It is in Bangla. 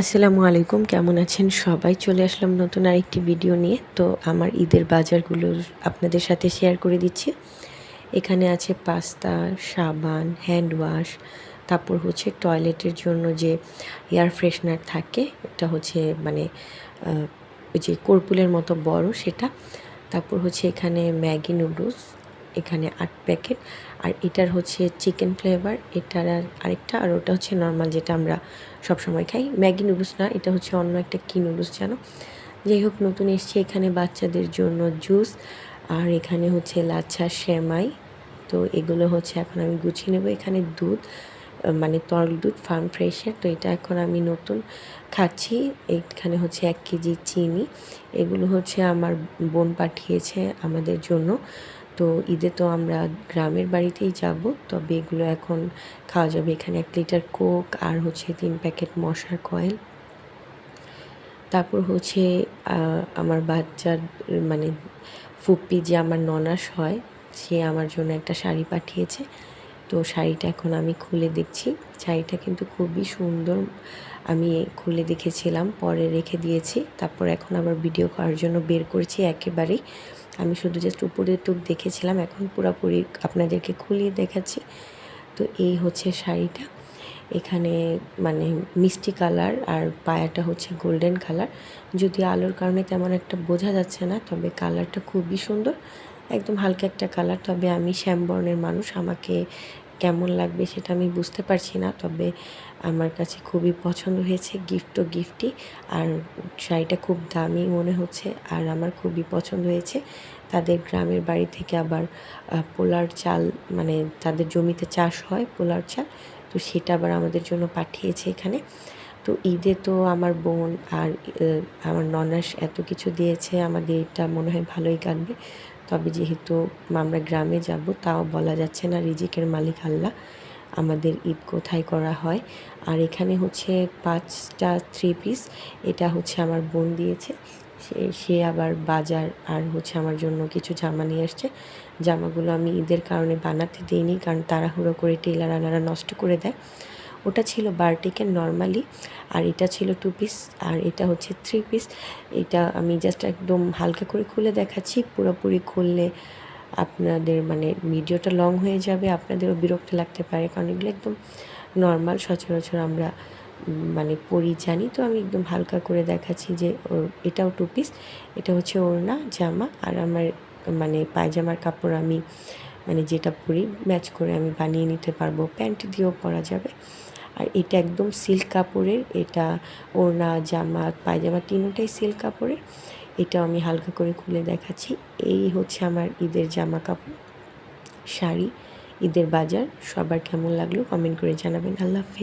আসসালামু আলাইকুম, কেমন আছেন সবাই? চলে আসলাম নতুন আরেকটি ভিডিও নিয়ে। তো আমার ঈদের বাজারগুলো আপনাদের সাথে শেয়ার করে দিচ্ছি। এখানে আছে পাস্তা সাবান হ্যান্ড ওয়াশ তারপর হচ্ছে টয়লেটের জন্য যে এয়ার ফ্রেশনার থাকে, এটা হচ্ছে মানে ওই যে কর্পুলের মতো বড় সেটা। তারপর হচ্ছে এখানে ম্যাগি নুডলস এখানে আট প্যাকেট। আর এটার হচ্ছে চিকেন ফ্লেভার, এটার আর আরেকটা, আর ওটা হচ্ছে নর্মাল যেটা আমরা সবসময় খাই। ম্যাগি নুডলস না, এটা হচ্ছে অন্য একটা কী নুডলস জানো? যাই হোক, নতুন এসছে এখানে বাচ্চাদের জন্য জুস। আর এখানে হচ্ছে লাচ্ছা শ্যামাই তো এগুলো হচ্ছে এখন আমি গুছিয়ে নেব। এখানে দুধ মানে তরল দুধ, ফার্ম ফ্রেশের। তো এটা এখন আমি নতুন খাচ্ছি। এখানে হচ্ছে এক কেজি চিনি। এগুলো হচ্ছে আমার বোন পাঠিয়েছে আমাদের জন্য। তো ঈদে তো আমরা গ্রামের বাড়িতেই যাব, তবে এগুলো এখন খাওয়া যাবে। এখানে এক লিটার কোক আর হচ্ছে তিন প্যাকেট মশার কয়েল। তারপর হচ্ছে আমার বাচ্চার মানে ফুপ্পি যে আমার ননাস হয়, সে আমার জন্য একটা শাড়ি পাঠিয়েছে। তো শাড়িটা এখন আমি খুলে দেখছি। শাড়িটা কিন্তু খুবই সুন্দর, আমি খুলে দেখেছিলাম, পরে রেখে দিয়েছি। তারপর এখন আবার ভিডিও করার জন্য বের করেছি একেবারেই। আমি শুধু জাস্ট উপরে টুক দেখেছিলাম, এখন পুরোপুরি আপনাদেরকে খুলিয়ে দেখাচ্ছি। তো এই হচ্ছে শাড়িটা। এখানে মানে মিষ্টি কালার আর পায়াটা হচ্ছে গোল্ডেন কালার। যদি আলোর কারণে তেমন একটা বোঝা যাচ্ছে না, তবে কালারটা খুবই সুন্দর। একদম হালকা একটা কালার, তবে আমি শ্যামবর্ণের মানুষ, আমাকে কেমন লাগবে সেটা আমি বুঝতে পারছি না, তবে আমার কাছে খুবই পছন্দ হয়েছে গিফট ও গিফটই আর শাড়িটা খুব দামি মনে হচ্ছে, আর আমার খুবই পছন্দ হয়েছে। তাদের গ্রামের বাড়ি থেকে আবার পোলার চাল মানে তাদের জমিতে চাষ হয় পোলার চাল, তো সেটা আবার আমাদের জন্য পাঠিয়েছে এখানে। তো ঈদে তো আমার বোন আর আমার ননাস এত কিছু দিয়েছে আমাদের এটা মনে হয় ভালোই কাটবে। তবে যেহেতু আমরা গ্রামে যাব, তাও বলা যাচ্ছে না রিজিকের মালিক আল্লাহ আমাদের ঈদ কোথায় করা হয়। আর এখানে হচ্ছে পাঁচটা থ্রি পিস এটা হচ্ছে আমার বোন দিয়েছে। সে সে আবার বাজার আর হচ্ছে আমার জন্য কিছু জামা নিয়ে আসছে। জামাগুলো আমি ঈদের কারণে বানাতে দিইনি, কারণ তাড়াহুড়ো করে টেলার আনারা নষ্ট করে দেয়। ওটা ছিল বারটিকের নর্মালি, আর এটা ছিল টু পিস আর এটা হচ্ছে থ্রি পিস এটা আমি জাস্ট একদম হালকা করে খুলে দেখাচ্ছি, পুরোপুরি খুললে আপনাদের মানে ভিডিওটা লং হয়ে যাবে, আপনাদেরও বিরক্ত লাগতে পারে, কারণ এগুলো একদম নর্মাল সচরাচর আমরা মানে পরি জানি। তো আমি একদম হালকা করে দেখাচ্ছি যে এটাও টু পিস এটা হচ্ছে ওড়না, জামা, আর আমার মানে পায়জামার কাপড় আমি মানে যেটা পরি ম্যাচ করে আমি বানিয়ে নিতে পারব। প্যান্ট দিয়েও পরা যাবে। আর এটা একদম সিল্ক কাপড়ের, এটা ওড়না, জামা, পায়জামা তিনটাই সিল্ক কাপড়ের। এটা আমি হালকা করে খুলে দেখাচ্ছি। এই হচ্ছে আমার ঈদের জামা কাপড়, শাড়ি, ঈদের বাজার। সবার কেমন লাগল কমেন্ট করে জানাবেন। আল্লাহ হাফিজ।